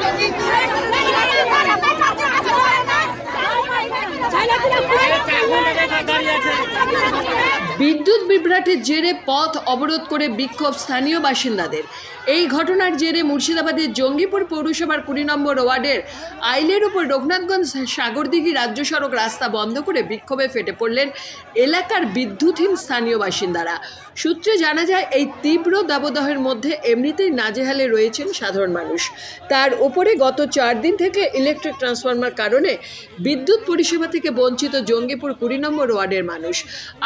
¡Feliz বিদ্যুৎ বিভ্রাটের জেরে পথ অবরোধ করে বিক্ষোভ স্থানীয় বাসিন্দাদের। এই ঘটনার জেরে মুর্শিদাবাদের জঙ্গিপুর পৌরসভার কুড়ি নম্বর ওয়ার্ডের আইলের উপর রঘুনাথগঞ্জ সাগরদিঘি রাজ্য সড়ক রাস্তা বন্ধ করে বিক্ষোভে ফেটে পড়লেন এলাকার বিদ্যুৎহীন স্থানীয় বাসিন্দারা। সূত্রে জানা যায়, এই তীব্র দাবদাহের মধ্যে এমনিতেই নাজেহালে রয়েছেন সাধারণ মানুষ। তার উপরে গত চার দিন থেকে ইলেকট্রিক ট্রান্সফরমার কারণে বিদ্যুৎ পরিষেবা থেকে বঞ্চিত জঙ্গিপুর কুড়ি নম্বর ওয়ার্ডের মানুষ।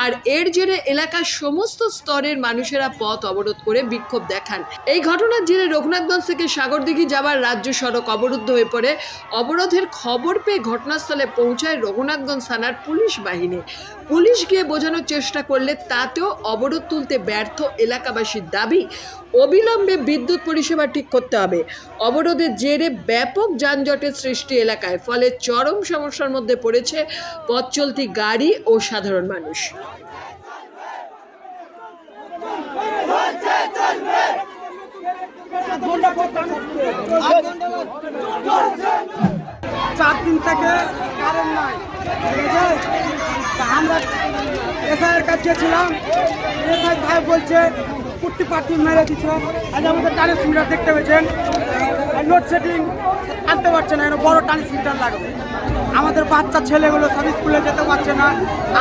আর এর জেরে এলাকার সমস্ত স্তরের মানুষেরা পথ অবরোধ করে বিক্ষোভ দেখান। এই ঘটনার জেরে রঘুনাথগঞ্জ থেকে সাগরদিঘি যাওয়ার রাজ্য সড়ক অবরুদ্ধ হয়ে পড়ে। অবরোধের খবর পেয়ে ঘটনাস্থলে পৌঁছায় রঘুনাথগঞ্জ থানার পুলিশ বাহিনী। পুলিশ গিয়ে বোঝানোর চেষ্টা করলে তাতেও অবরোধ তুলতে ব্যর্থ এলাকাবাসীর দাবি, অবিলম্বে বিদ্যুৎ পরিষেবা ঠিক করতে হবে। অবরোধের জেরে ব্যাপক যানজটের সৃষ্টি এলাকায়, ফলে চরম সমস্যার মধ্যে পড়েছে পথ চলতি গাড়ি ও সাধারণ মানুষ। চার দিন থেকে কারেন্ট নাই। আমরা এসআইয়ের কাছে ছিলাম এসআই ভাই বলছে কুট্টি পাট্টি মেরে দিচ্ছে। আজ আমাদের ট্রান্সমিটার দেখতে পেয়েছেন। লোডশেডিং আনতে পারছে না এখানে বড় ট্রান্সমিটার লাগবে। আমাদের বাচ্চা ছেলেগুলো সব স্কুলে যেতে পারছে না।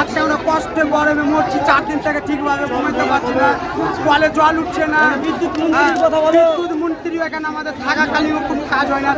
আজকে আমরা কষ্টে গরমে মরছি চার দিন থেকে ঠিকভাবে ঘুমাতে পারছি না। কলে জল উঠছে না। বিদ্যুৎ মন্ত্রীর কথা বিদ্যুৎ মন্ত্রী এখানে আমাদের থাকাকালীন কোনো কাজ হয় না।